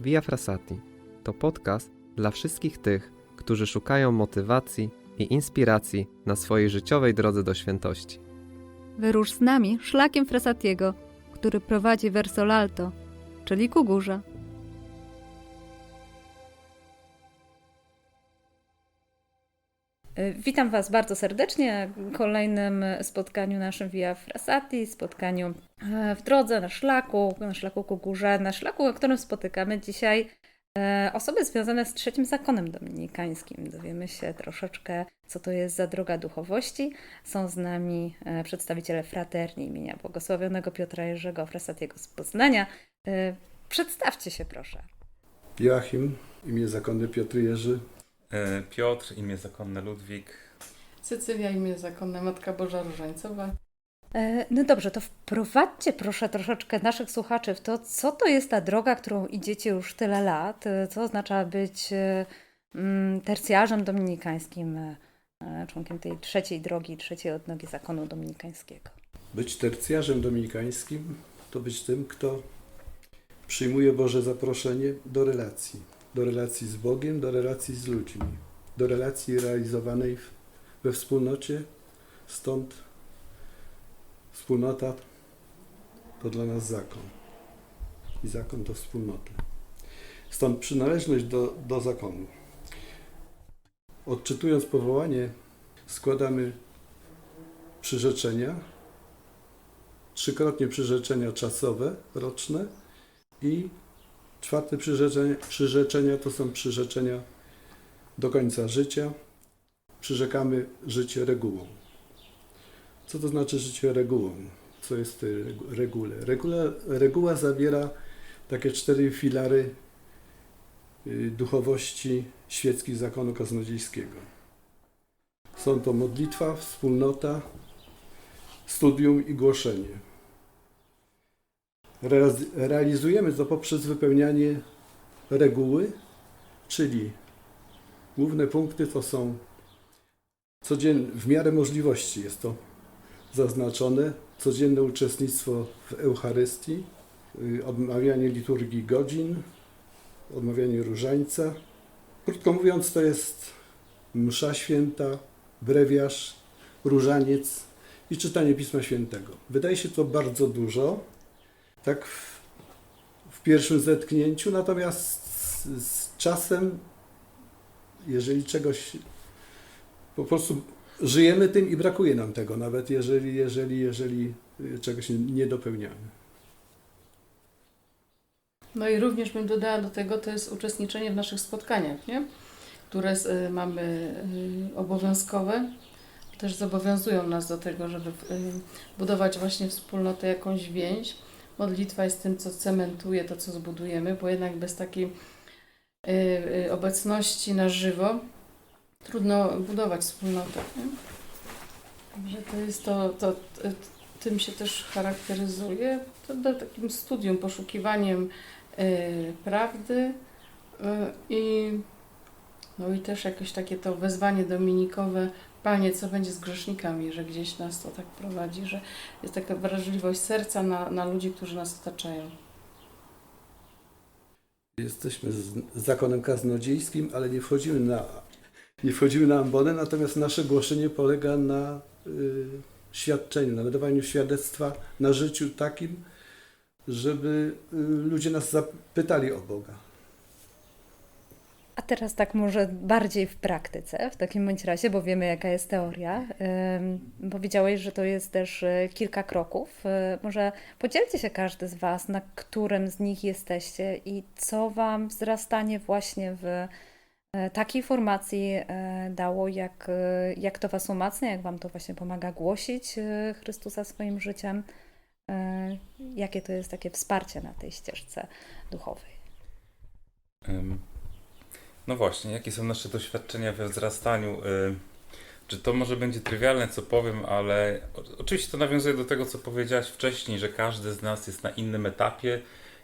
Via Frasati to podcast dla wszystkich tych, którzy szukają motywacji i inspiracji na swojej życiowej drodze do świętości. Wyrusz z nami szlakiem Frasatiego, który prowadzi verso l'alto, czyli ku górze. Witam Was bardzo serdecznie w kolejnym spotkaniu naszym Via Frasati, spotkaniu e, w drodze, na szlaku, na szlaku ku górze, na szlaku, na którym spotykamy dzisiaj e, osoby związane z trzecim zakonem dominikańskim. Dowiemy się troszeczkę, co to jest za droga duchowości. Są z nami e, przedstawiciele fraterni imienia błogosławionego Piotra Jerzego Frasatiego z Poznania. Przedstawcie się proszę. Joachim, imię zakonne Piotr Jerzy. E, Piotr, imię zakonne Ludwik. Cecylia, imię zakonne Matka Boża Różańcowa. E, No dobrze, to wprowadźcie proszę troszeczkę naszych słuchaczy w to, co to jest ta droga, którą idziecie już tyle lat, e, co oznacza być mm, tercjarzem dominikańskim, członkiem tej trzeciej drogi, trzeciej odnogi zakonu dominikańskiego. Być tercjarzem dominikańskim to być tym, kto przyjmuje Boże zaproszenie do relacji. Do relacji z Bogiem, do relacji z ludźmi. Do relacji realizowanej we wspólnocie. Stąd wspólnota to dla nas zakon. I zakon to wspólnota. Stąd przynależność do, do zakonu. Odczytując powołanie, składamy przyrzeczenia, trzykrotnie przyrzeczenia czasowe, roczne i czwarte przyrzeczenia, przyrzeczenia to są przyrzeczenia do końca życia. Przyrzekamy życie regułą. Co to znaczy życie regułą? Co jest w regule? Regula, reguła zawiera takie cztery filary y, duchowości świeckich zakonu kaznodziejskiego. Są to modlitwa, wspólnota, studium i głoszenie. Realizujemy to poprzez wypełnianie reguły, czyli główne punkty to są codziennie, w miarę możliwości jest to zaznaczone, codzienne uczestnictwo w Eucharystii, y, odmawianie liturgii godzin, odmawianie różańca. Krótko mówiąc, to jest msza święta, brewiarz, różaniec, i czytanie Pisma Świętego. Wydaje się to bardzo dużo, tak w, w pierwszym zetknięciu, natomiast z, z czasem, jeżeli czegoś po prostu żyjemy tym i brakuje nam tego, nawet jeżeli, jeżeli, jeżeli czegoś nie, nie dopełniamy. No i również bym dodała do tego, to jest uczestniczenie w naszych spotkaniach, nie? które y, mamy y, obowiązkowe. Też zobowiązują nas do tego, żeby y, budować właśnie wspólnotę, jakąś więź. Modlitwa jest tym, co cementuje to, co zbudujemy, bo jednak bez takiej y, y, obecności na żywo trudno budować wspólnotę. Także to jest to, to, to, tym się też charakteryzuje, to, takim studium, poszukiwaniem y, prawdy y, i no i też jakieś takie to wezwanie dominikowe, Panie, co będzie z grzesznikami, że gdzieś nas to tak prowadzi, że jest taka wrażliwość serca na, na ludzi, którzy nas otaczają. Jesteśmy z zakonem kaznodziejskim, ale nie wchodzimy na, nie wchodzimy na ambonę, natomiast nasze głoszenie polega na y, świadczeniu, na wydawaniu świadectwa na życiu takim, żeby y, ludzie nas zapytali o Boga. A teraz tak może bardziej w praktyce, w takim bądź razie, bo wiemy jaka jest teoria. Powiedziałeś, że to jest też y, kilka kroków. Y, Może podzielcie się każdy z Was, na którym z nich jesteście i co Wam wzrastanie właśnie w y, takiej formacji dało, jak, jak to Was umacnia, jak Wam to właśnie pomaga głosić Chrystusa swoim życiem. Jakie to jest takie wsparcie na tej ścieżce duchowej? No właśnie, jakie są nasze doświadczenia we wzrastaniu? Y, Czy to może będzie trywialne, co powiem, ale oczywiście to nawiązuje do tego, co powiedziałaś wcześniej, że każdy z nas jest na innym etapie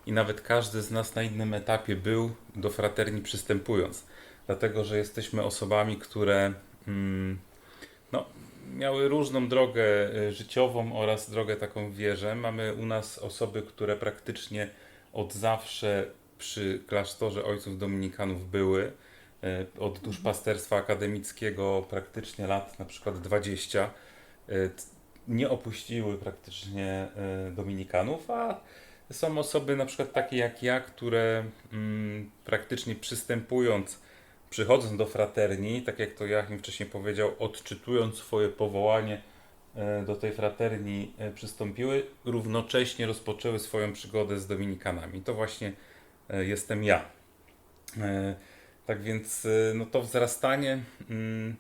i nawet każdy z nas na innym etapie był do fraterni przystępując. Dlatego, że jesteśmy osobami, które mm, no, miały różną drogę y, życiową oraz drogę taką w wierze. Mamy u nas osoby, które praktycznie od zawsze przy klasztorze ojców dominikanów były e, od duszpasterstwa akademickiego praktycznie lat na przykład 20 e, nie opuściły praktycznie e, dominikanów, a są osoby na przykład takie jak ja, które mm, praktycznie przystępując, przychodząc do fraterni, tak jak to Joachim wcześniej powiedział, odczytując swoje powołanie do tej fraterni przystąpiły, równocześnie rozpoczęły swoją przygodę z dominikanami. To właśnie jestem ja. E, Tak więc e, no to wzrastanie, mm,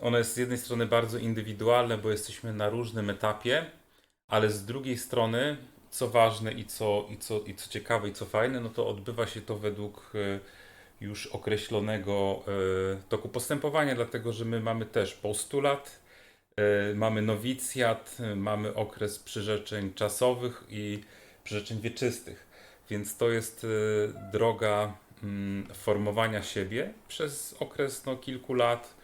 ono jest z jednej strony bardzo indywidualne, bo jesteśmy na różnym etapie, ale z drugiej strony, co ważne i co, i co, i co ciekawe i co fajne, no to odbywa się to według e, już określonego e, toku postępowania, dlatego że my mamy też postulat, e, mamy nowicjat, e, mamy okres przyrzeczeń czasowych i przyrzeczeń wieczystych. Więc to jest e, droga mm, formowania siebie przez okres no, kilku lat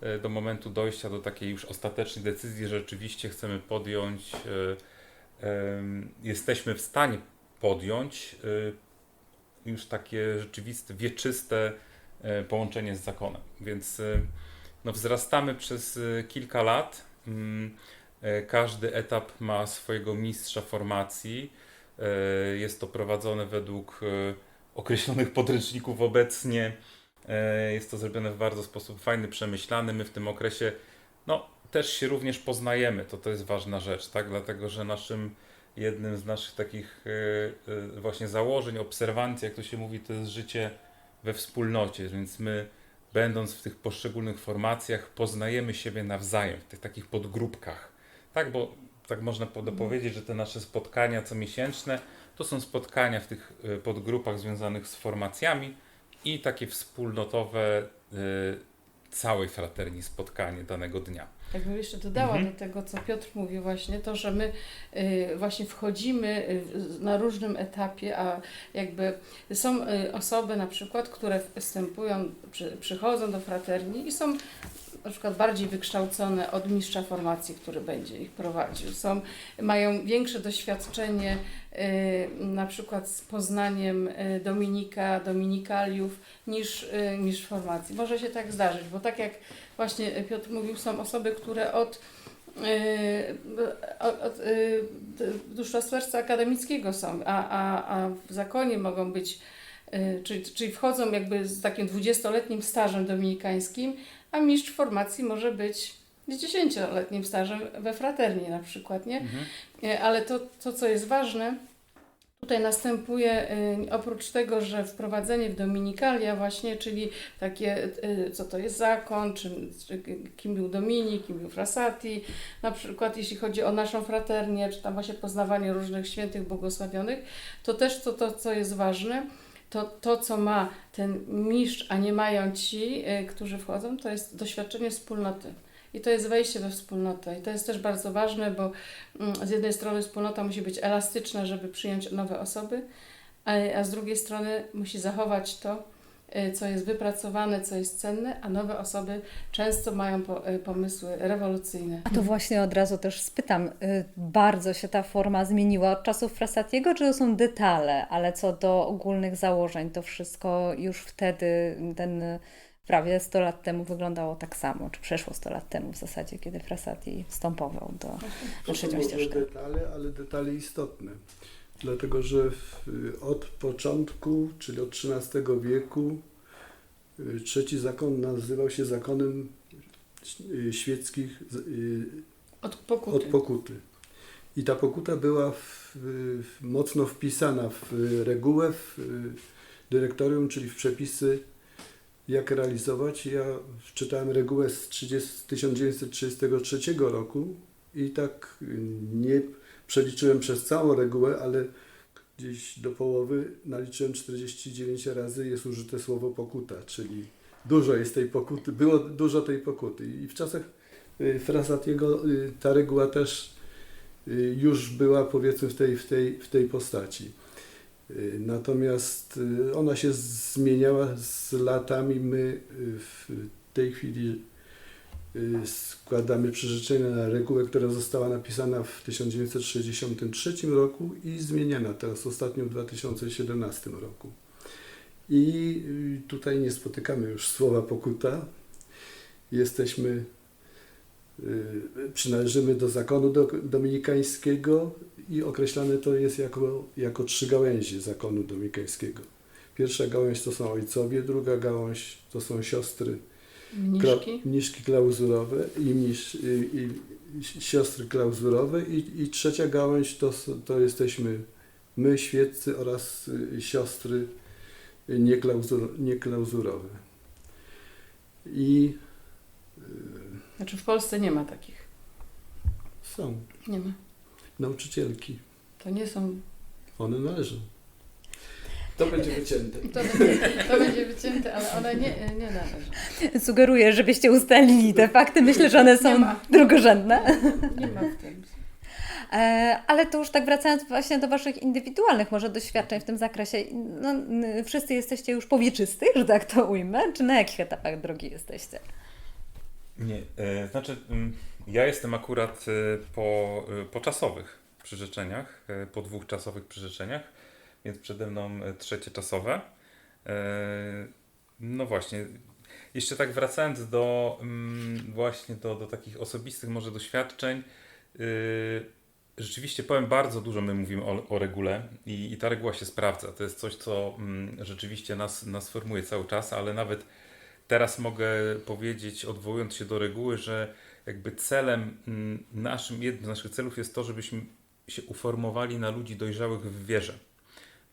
e, do momentu dojścia do takiej już ostatecznej decyzji, że rzeczywiście chcemy podjąć, em, jesteśmy w stanie podjąć już takie rzeczywiste, wieczyste e, połączenie z zakonem. Więc no, wzrastamy przez kilka lat. Mm, e, Każdy etap ma swojego mistrza formacji. E, Jest to prowadzone według e, określonych podręczników obecnie. E, Jest to zrobione w bardzo sposób fajny, przemyślany. My w tym okresie no, też się również poznajemy. To, to jest ważna rzecz, tak? Dlatego, że naszym jednym z naszych takich właśnie założeń, obserwancji, jak to się mówi, to jest życie we wspólnocie, więc my będąc w tych poszczególnych formacjach poznajemy siebie nawzajem, w tych takich podgrupkach. Tak, bo tak można pod- powiedzieć, że te nasze spotkania comiesięczne to są spotkania w tych e, podgrupach związanych z formacjami i takie wspólnotowe e, całej fraterni spotkanie danego dnia. Jakbym jeszcze dodała Mhm. do tego, co Piotr mówił właśnie, to, że my y, właśnie wchodzimy y, na różnym etapie, a jakby są y, osoby na przykład, które wstępują, przy, przychodzą do fraterni i są na przykład bardziej wykształcone od mistrza formacji, który będzie ich prowadził. Są, mają większe doświadczenie y, na przykład z poznaniem y, Dominika, Dominikaliów niż, y, niż formacji. Może się tak zdarzyć, bo tak jak właśnie Piotr mówił, są osoby, które od od, od duszpasterstwa akademickiego są, a, a, a w zakonie mogą być, czyli, czyli wchodzą jakby z takim dwudziestoletnim stażem dominikańskim, a mistrz formacji może być z dziesięcioletnim stażem we fraterni na przykład, nie? E, Ale to, to, co jest ważne, tutaj następuje y, oprócz tego, że wprowadzenie w dominikalia właśnie, czyli takie, y, co to jest zakon, czy, czy kim był Dominik, kim był Frassati, na przykład jeśli chodzi o naszą fraternię, czy tam właśnie poznawanie różnych świętych błogosławionych, to też to, to co jest ważne, to, to, co ma ten mistrz, a nie mają ci, y, którzy wchodzą, to jest doświadczenie wspólnoty. I to jest wejście we wspólnotę. I to jest też bardzo ważne, bo mm, z jednej strony wspólnota musi być elastyczna, żeby przyjąć nowe osoby, a, a z drugiej strony musi zachować to, co jest wypracowane, co jest cenne, a nowe osoby często mają po, y, pomysły rewolucyjne. A to właśnie od razu też spytam, y, bardzo się ta forma zmieniła od czasów Frassatiego, czy to są detale, ale co do ogólnych założeń, to wszystko już wtedy, ten y, prawie 100 lat temu wyglądało tak samo, czy przeszło 100 lat temu w zasadzie, kiedy Frassati wstępował do, do ścieżkę. detale, ale detale istotne. Dlatego, że w, od początku, czyli od XIII wieku, y, trzeci zakon nazywał się zakonem y, świeckich y, Od pokuty. od pokuty. I ta pokuta była w, w, mocno wpisana w regułę, w y, dyrektorium, czyli w przepisy, jak realizować. Ja czytałem regułę z 30, 1933 roku i tak y, nie przeliczyłem przez całą regułę, ale gdzieś do połowy naliczyłem 49 razy jest użyte słowo pokuta, czyli dużo jest tej pokuty, było dużo tej pokuty. I w czasach y, Frasatiego y, ta reguła też y, już była powiedzmy w tej, w tej, w tej postaci. Natomiast ona się zmieniała z latami. My w tej chwili składamy przyrzeczenia na regułę, która została napisana w 1963 roku i zmieniana teraz ostatnio w 2017 roku. I y, tutaj nie spotykamy już słowa pokuta. Jesteśmy, y, przynależymy do zakonu do, dominikańskiego i określane to jest jako, jako trzy gałęzie zakonu dominikańskiego. Pierwsza gałąź to są ojcowie, druga gałąź to są siostry Mniszki. Mniszki klauzurowe i, mnisz, i, i siostry klauzurowe i, i trzecia gałąź to, to jesteśmy my, świeccy oraz y, siostry nieklauzur, nieklauzurowe. I y, Znaczy w Polsce nie ma takich. są Nie ma. nauczycielki. To nie są. One należą. To będzie wycięte. To będzie, to będzie wycięte, ale one nie, nie należą. Sugeruję, żebyście ustalili te fakty. Myślę, że one są drugorzędne. Nie ma w tym. E, Ale to już tak wracając właśnie do Waszych indywidualnych może doświadczeń w tym zakresie. No, wszyscy jesteście już powieczystych, że tak to ujmę. Czy na jakich etapach drogi jesteście? Nie, e, znaczy mm, ja jestem akurat e, po, po czasowych przyrzeczeniach, po dwóch czasowych przyrzeczeniach, więc przede mną e, trzecie czasowe. E, No właśnie, jeszcze tak wracając do mm, właśnie do, do takich osobistych może doświadczeń, e, rzeczywiście powiem bardzo dużo my mówimy o, o regule i, i ta reguła się sprawdza. To jest coś, co mm, rzeczywiście nas, nas formuje cały czas, ale nawet teraz mogę powiedzieć, odwołując się do reguły, że jakby celem mm, naszym, jednym z naszych celów jest to, żebyśmy się uformowali na ludzi dojrzałych w wierze.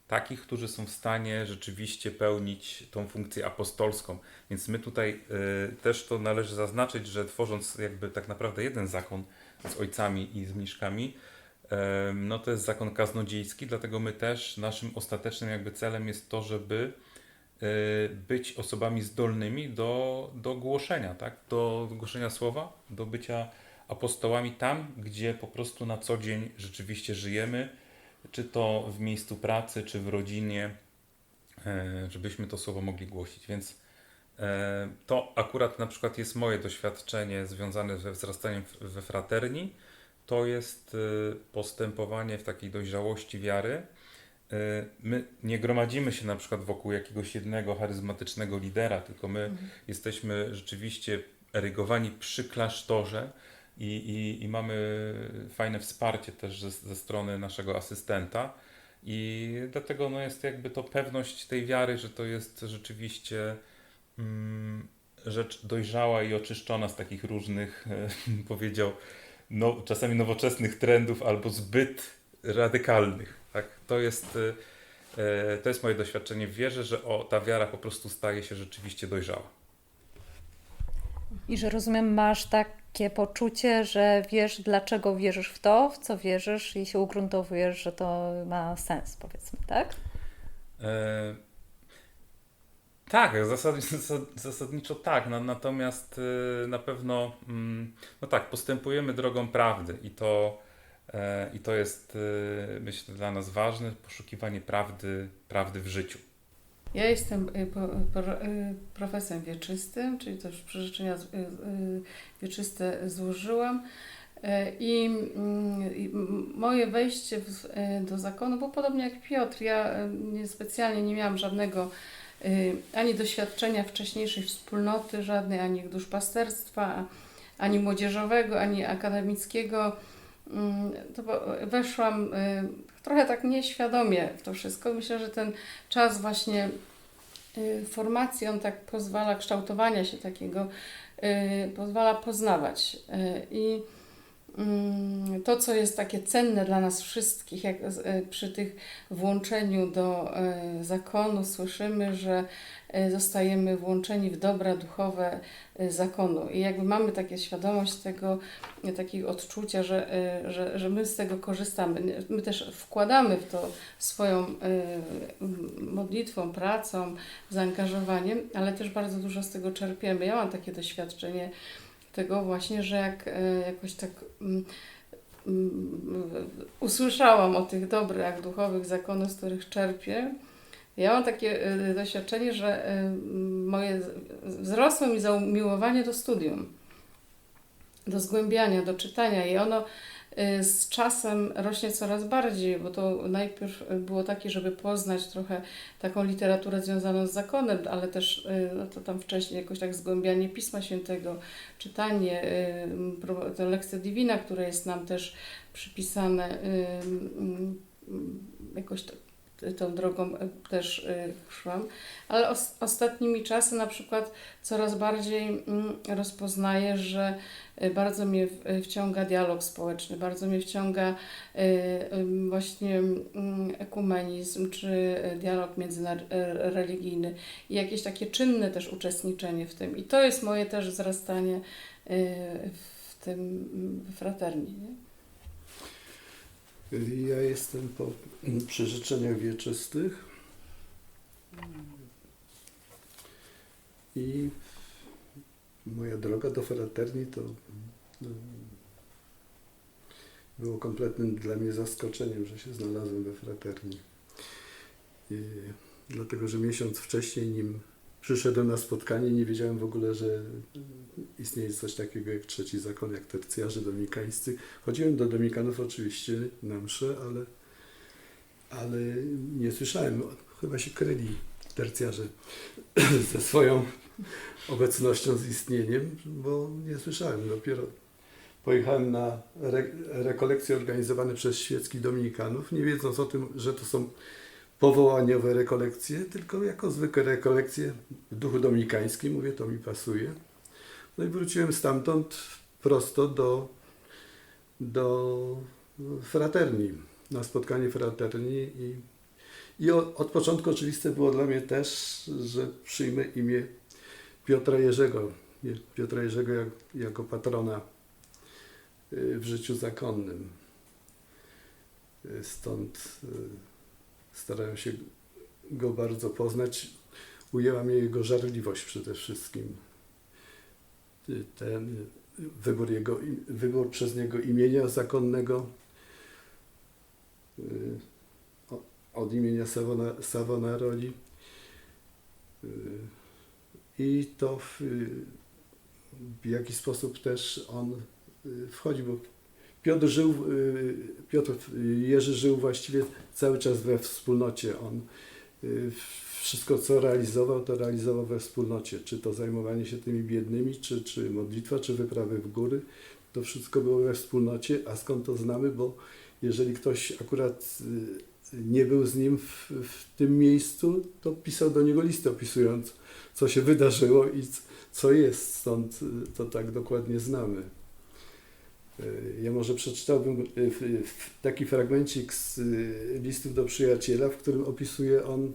Takich, którzy są w stanie rzeczywiście pełnić tą funkcję apostolską. Więc my tutaj y, też to należy zaznaczyć, że tworząc jakby tak naprawdę jeden zakon z ojcami i z mniszkami, em, no to jest zakon kaznodziejski, dlatego my też naszym ostatecznym jakby celem jest to, żeby y, być osobami zdolnymi do, do głoszenia, tak? do głoszenia słowa, do bycia apostołami tam, gdzie po prostu na co dzień rzeczywiście żyjemy, czy to w miejscu pracy, czy w rodzinie, e, żebyśmy to słowo mogli głosić. Więc e, to akurat na przykład jest moje doświadczenie związane ze wzrastaniem we fraterni. To jest e, postępowanie w takiej dojrzałości wiary. My nie gromadzimy się na przykład wokół jakiegoś jednego charyzmatycznego lidera, tylko my jesteśmy rzeczywiście erygowani przy klasztorze i, i, i mamy fajne wsparcie też ze, ze strony naszego asystenta. I dlatego no, jest jakby to pewność tej wiary, że to jest rzeczywiście mm, rzecz dojrzała i oczyszczona z takich różnych, e, powiedział, no, czasami nowoczesnych trendów albo zbyt radykalnych. Tak? To, jest, e, e, to jest moje doświadczenie w wierze, że o, ta wiara po prostu staje się rzeczywiście dojrzała. I że rozumiem, masz takie poczucie, że wiesz, dlaczego wierzysz w to, w co wierzysz i się ugruntowujesz, że to ma sens, powiedzmy, tak? E, tak, zasad, zasad, zasadniczo tak. No, natomiast e, na pewno, mm, no tak, postępujemy drogą prawdy i to, e, i to jest, e, myślę, dla nas ważne, poszukiwanie prawdy, prawdy w życiu. Ja jestem y, po, y, profesem wieczystym, czyli też przyrzeczenia y, y, wieczyste złożyłam. Y, I, mm, moje wejście y, do zakonu było podobnie jak Piotr. Ja y, nie, specjalnie nie miałam żadnego y, ani doświadczenia wcześniejszej wspólnoty, żadnej ani duszpasterstwa, ani młodzieżowego, ani akademickiego. Mm, To weszłam y, trochę tak nieświadomie w to wszystko. Myślę, że ten czas właśnie y, formacji, on tak pozwala, kształtowania się takiego, y, pozwala poznawać. I mm, to, co jest takie cenne dla nas wszystkich, jak przy tych włączeniu do zakonu słyszymy, że zostajemy włączeni w dobra duchowe y, zakonu. I jakby mamy takie świadomość tego, y, takiego odczucia, że, że, że my z tego korzystamy. My też wkładamy w to swoją modlitwą, pracą, zaangażowaniem, ale też bardzo dużo z tego czerpiemy. Ja mam takie doświadczenie tego właśnie, że jak jakoś tak usłyszałam o tych dobrach duchowych zakonów, z których czerpię, ja mam takie y, doświadczenie, że y, moje wzrosło mi zaumiłowanie do studium, do zgłębiania, do czytania i ono y, z czasem rośnie coraz bardziej, bo to najpierw było takie, żeby poznać trochę taką literaturę związaną z zakonem, ale też no to tam wcześniej jakoś tak zgłębianie Pisma Świętego, czytanie, to Lekcja Divina, które jest nam też przypisane mm, jakoś t- tą drogą y, też y, szłam, ale os- ostatnimi czasy na przykład coraz bardziej mm, rozpoznaję, że y, bardzo mnie wciąga dialog społeczny, bardzo mnie wciąga właśnie mm, ekumenizm czy dialog międzyreligijny i jakieś takie czynne też uczestniczenie w tym. I to jest moje też wzrastanie w tym mm, fraterni. Nie? Ja jestem po przyrzeczeniach wieczystych i moja droga do fraterni to no, było kompletnym dla mnie zaskoczeniem, że się znalazłem we fraterni. I, dlatego, że miesiąc wcześniej, nim przyszedłem na spotkanie, nie wiedziałem w ogóle, że istnieje coś takiego jak trzeci zakon, jak tercjarzy dominikańscy. Chodziłem do dominikanów oczywiście na msze, ale, ale nie słyszałem. Chyba się kryli tercjarze ze swoją obecnością, z istnieniem, bo nie słyszałem. Dopiero pojechałem na re rekolekcje organizowane przez świeckich dominikanów, nie wiedząc o tym, że to są powołaniowe rekolekcje, tylko jako zwykłe rekolekcje w duchu dominikańskim. Mówię, to mi pasuje. No i wróciłem stamtąd prosto do, do fraterni, na spotkanie fraterni i, i od, od początku oczywiste było dla mnie też, że przyjmę imię Piotra Jerzego, Je- Piotra Jerzego jak, jako patrona y, w życiu zakonnym. Y, Stąd starałem się go bardzo poznać. Ujęła mnie jego żarliwość przede wszystkim. Ten wybór, jego, wybór przez niego imienia zakonnego. Y, od imienia Savona, Savonaroli. Y, i to w, w jaki sposób też on y, wchodzi, bo Piotr żył, y, Piotr Jerzy żył właściwie cały czas we wspólnocie. On y, wszystko, co realizował, to realizował we wspólnocie. Czy to zajmowanie się tymi biednymi, czy, czy modlitwa, czy wyprawy w góry. To wszystko było we wspólnocie. A skąd to znamy? Bo jeżeli ktoś akurat y, nie był z nim w, w tym miejscu, to pisał do niego listy opisując, co się wydarzyło i co jest. Stąd to tak dokładnie znamy. Y, Ja może przeczytałbym w taki fragmencik z y, listów do przyjaciela, w którym opisuje on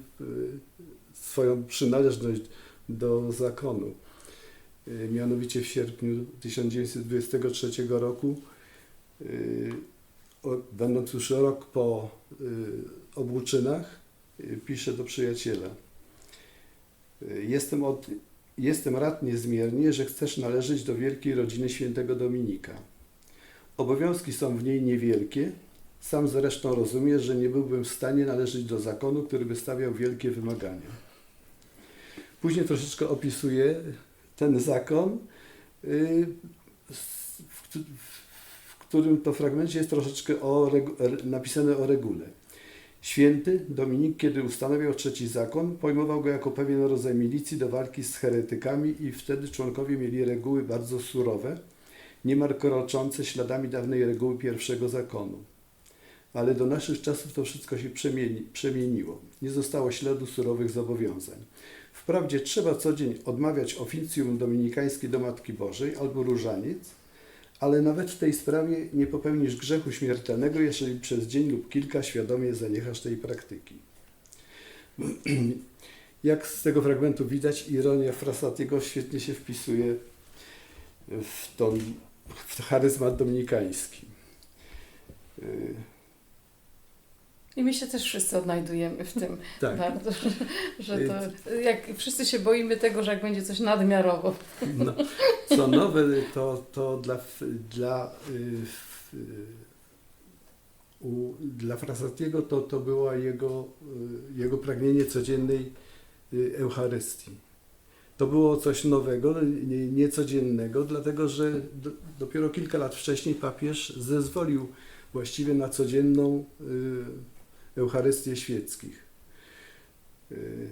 swoją przynależność do zakonu. Mianowicie w sierpniu 1923 roku, będąc już rok po obłóczynach, pisze do przyjaciela. Jestem, od, jestem rad niezmiernie, że chcesz należeć do wielkiej rodziny świętego Dominika. Obowiązki są w niej niewielkie. Sam zresztą rozumiesz, że nie byłbym w stanie należeć do zakonu, który by stawiał wielkie wymagania. Później troszeczkę opisuje ten zakon, y, s- w, któ- w którym to fragmencie jest troszeczkę o, napisane o regule. Święty Dominik, kiedy ustanawiał trzeci zakon, pojmował go jako pewien rodzaj milicji do walki z heretykami i wtedy członkowie mieli reguły bardzo surowe, niemal kroczące śladami dawnej reguły pierwszego zakonu. Ale do naszych czasów to wszystko się przemieni, przemieniło. Nie zostało śladu surowych zobowiązań. Wprawdzie trzeba co dzień odmawiać oficjum dominikańskie do Matki Bożej albo różaniec, ale nawet w tej sprawie nie popełnisz grzechu śmiertelnego, jeżeli przez dzień lub kilka świadomie zaniechasz tej praktyki. Jak z tego fragmentu widać, ironia Frasatiego świetnie się wpisuje w w charyzmat dominikański. Y, I my się też wszyscy odnajdujemy w tym Tak. bardzo, że to jak wszyscy się boimy tego, że jak będzie coś nadmiarowo. No, co nowe, to, to dla, dla, y, y, u, dla Frasatiego to, to było jego, y, jego pragnienie codziennej y, Eucharystii. To było coś nowego, nie- niecodziennego, dlatego że do, dopiero kilka lat wcześniej papież zezwolił właściwie na codzienną y, Eucharystię świeckich. Y,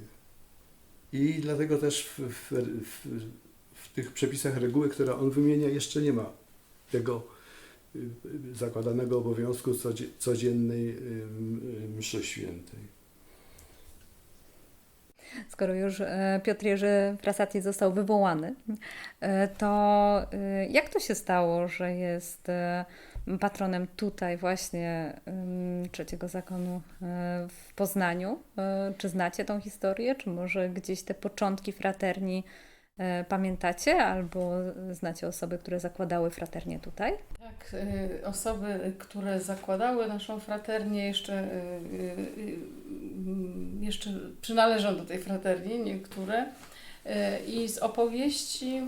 I dlatego też w, w, w, w tych przepisach reguły, które on wymienia, jeszcze nie ma tego y, y, zakładanego obowiązku codzie- codziennej y, m- mszy świętej. Skoro już e, Piotr Jerzy Frasati został wywołany, e, to e, jak to się stało, że jest patronem tutaj właśnie trzeciego zakonu w Poznaniu? Czy znacie tą historię? Czy może gdzieś te początki fraterni pamiętacie? Albo znacie osoby, które zakładały fraternię tutaj? Tak, osoby, które zakładały naszą fraternię, jeszcze, y, y, jeszcze przynależą do tej fraterni, niektóre. I z opowieści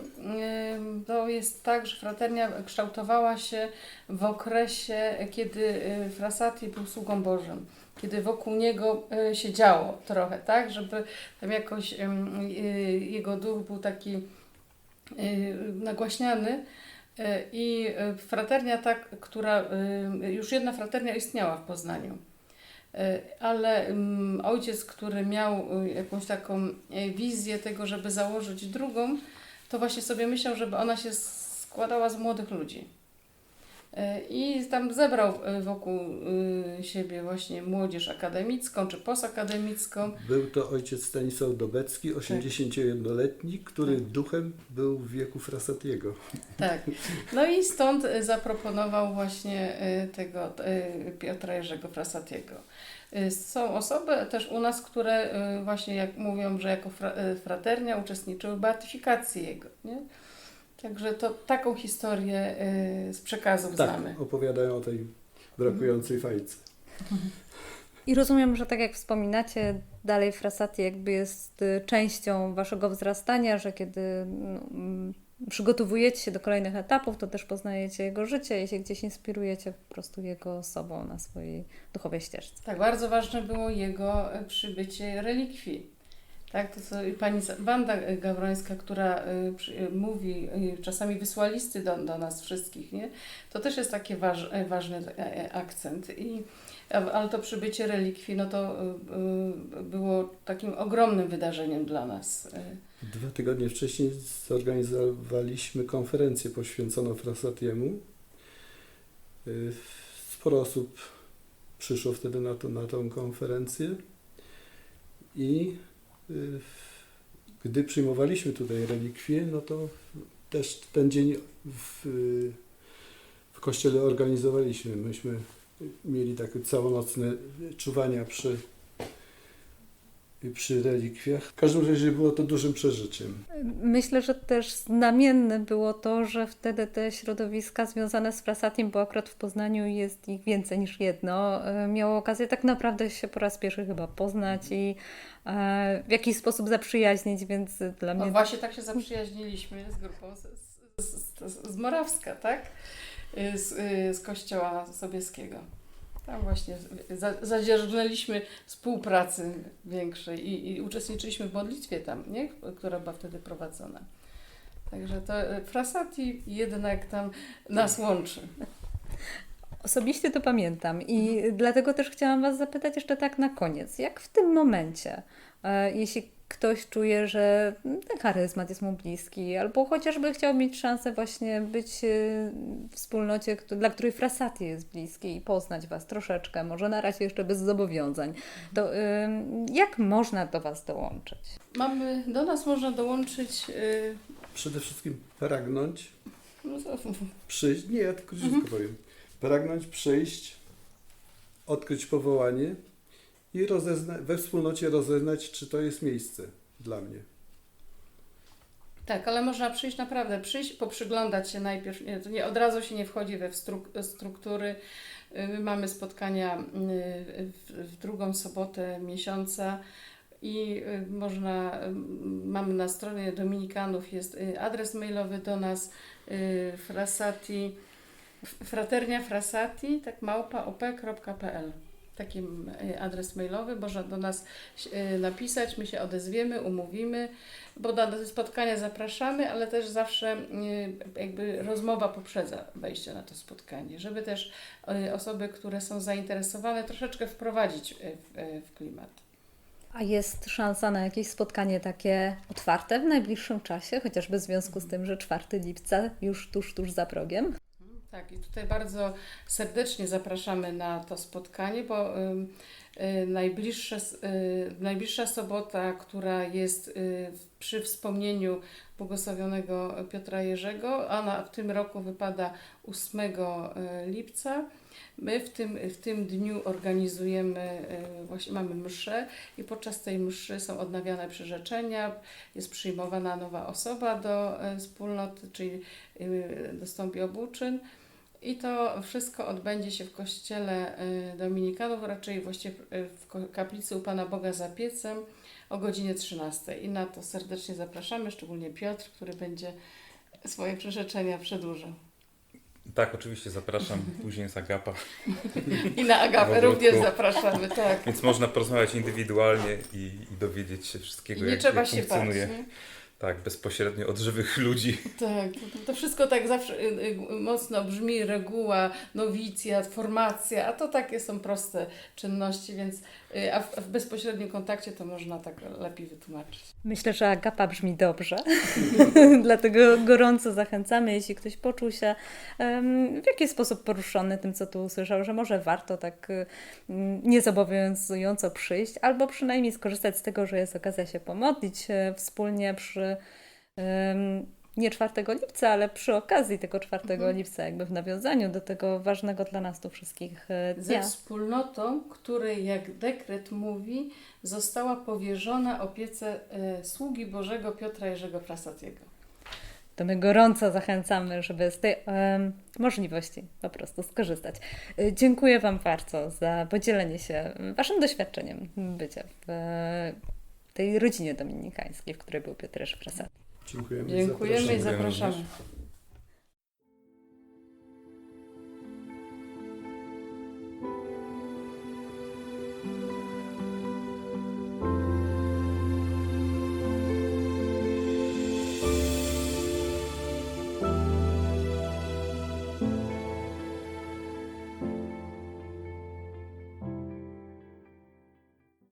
to jest tak, że fraternia kształtowała się w okresie, kiedy Frasati był sługą Bożym. Kiedy wokół niego się działo trochę, tak? Żeby tam jakoś jego duch był taki nagłaśniany. E, I e, fraternia, tak, która e, już jedna fraternia istniała w Poznaniu. Ale mm, ojciec, który miał jakąś taką wizję tego, żeby założyć drugą, to właśnie sobie myślał, żeby ona się składała z młodych ludzi. E, I tam zebrał e, wokół e, siebie właśnie młodzież akademicką czy posakademicką. Był to ojciec Stanisław Dobecki, 81-letni, który duchem był w wieku Frasatiego. Tak. No i stąd y, zaproponował właśnie tego Piotra Jerzego Frasatiego. Są osoby też u nas, które właśnie jak mówią, że jako fra- fraternia uczestniczyły w beatyfikacji jego. Nie? Także to taką historię y, z przekazów Tak, znamy. opowiadają o tej brakującej fajce. I rozumiem, że tak jak wspominacie, dalej Frasati jakby jest y, częścią waszego wzrastania, że kiedy no, mm, przygotowujecie się do kolejnych etapów, to też poznajecie jego życie i się gdzieś inspirujecie po prostu jego osobą na swojej duchowej ścieżce. Tak, bardzo ważne było jego e, przybycie relikwii. Tak, to co pani Wanda Gawrońska, która y, y, mówi, y, czasami wysła listy do, do nas wszystkich, nie? To też jest taki waż, ważny akcent. I, ale to przybycie relikwii, no to było takim ogromnym wydarzeniem dla nas. Dwa tygodnie wcześniej zorganizowaliśmy konferencję poświęconą Frasatiemu. Sporo osób przyszło wtedy na, to, na tą konferencję i gdy przyjmowaliśmy tutaj relikwie, no to też ten dzień w, w kościele organizowaliśmy. Myśmy mieli takie całonocne czuwania przy, przy relikwiach. W każdym razie było to dużym przeżyciem. Myślę, że też znamienne było to, że wtedy te środowiska związane z Frasatim, bo akurat w Poznaniu jest ich więcej niż jedno, e, miało okazję tak naprawdę się po raz pierwszy chyba poznać i e, w jakiś sposób zaprzyjaźnić, więc dla No mnie właśnie tak się zaprzyjaźniliśmy z grupą z, z, z, z Morawska, tak? Y, Z, y, z kościoła Sobieskiego. Tam właśnie za, zadzierżnęliśmy współpracy większej i, i uczestniczyliśmy w modlitwie tam, nie? która była wtedy prowadzona. Także to y, Frasati jednak tam nas łączy. Osobiście to pamiętam i dlatego też chciałam Was zapytać jeszcze tak na koniec. Jak w tym momencie, e, jeśli ktoś czuje, że ten charyzmat jest mu bliski, albo chociażby chciał mieć szansę właśnie być e, w wspólnocie, dla której Frasati jest bliski i poznać Was troszeczkę, może na razie jeszcze bez zobowiązań, to ym, jak można do Was dołączyć? Mamy, do nas można dołączyć y, Przede wszystkim pragnąć no przyjść, nie, ja tylko króciutko powiem, pragnąć przyjść, odkryć powołanie i rozezna- we wspólnocie rozeznać, czy to jest miejsce dla mnie. Tak, ale można przyjść naprawdę, przyjść, poprzyglądać się najpierw. Nie, to nie, od razu się nie wchodzi we wstru- struktury. Y, My mamy spotkania y, w, w drugą sobotę miesiąca i y, można, mamy na stronie Dominikanów jest adres mailowy do nas frasati, fraternia frasati, tak małpa op.pl. taki y, adres mailowy, można do nas y, napisać, my się odezwiemy, umówimy, bo te spotkania zapraszamy, ale też zawsze y, jakby rozmowa poprzedza wejście na to spotkanie, żeby też osoby, które są zainteresowane, troszeczkę wprowadzić w, w klimat. A jest szansa na jakieś spotkanie takie otwarte w najbliższym czasie, chociażby w związku z tym, że 4 lipca już tuż, tuż za progiem? Tak, i tutaj bardzo serdecznie zapraszamy na to spotkanie, bo y, najbliższe, y, najbliższa sobota, która jest y, przy wspomnieniu błogosławionego Piotra Jerzego, ona w tym roku wypada 8 y, lipca. My w tym, w tym dniu organizujemy, y, właśnie mamy mszę i podczas tej mszy są odnawiane przyrzeczenia, jest przyjmowana nowa osoba do y, wspólnoty, czyli dostąpi obuczyn. I to wszystko odbędzie się w kościele y, Dominikanów, raczej właściwie y, w kaplicy u Pana Boga za piecem o godzinie 13. I na to serdecznie zapraszamy, szczególnie Piotr, który będzie swoje przyrzeczenia przedłużał. Tak, oczywiście zapraszam. Później jest Agapa. I na Agapę również zapraszamy, tak. Więc można porozmawiać indywidualnie i, i dowiedzieć się I wszystkiego, nie jak, trzeba jak się bać. funkcjonuje. Nie? Tak, bezpośrednio od żywych ludzi. Tak, to, wszystko tak zawsze y, y, mocno brzmi, reguła, nowicjat, formacja, a to takie są proste czynności, więc a w, w bezpośrednim kontakcie to można tak lepiej wytłumaczyć. Myślę, że agapa brzmi dobrze, dlatego gorąco zachęcamy, jeśli ktoś poczuł się w jakiś sposób poruszony tym, co tu usłyszał, że może warto tak y, niezobowiązująco przyjść, albo przynajmniej skorzystać z tego, że jest okazja się pomodlić e, wspólnie przy nie 4 lipca, ale przy okazji tego 4 Mhm. lipca, jakby w nawiązaniu do tego ważnego dla nas tu wszystkich e, Ze dnia. wspólnotą, której, jak dekret mówi, została powierzona opiece e, sługi Bożego Piotra Jerzego Prasatiego. to my gorąco zachęcamy, żeby z tej em, możliwości po prostu skorzystać. Y, Dziękuję Wam bardzo za podzielenie się Waszym doświadczeniem bycia w e, tej rodzinie dominikańskiej, w której był Piotr Prasad. Dziękujemy. i Dziękujemy i zapraszamy. Zapraszamy.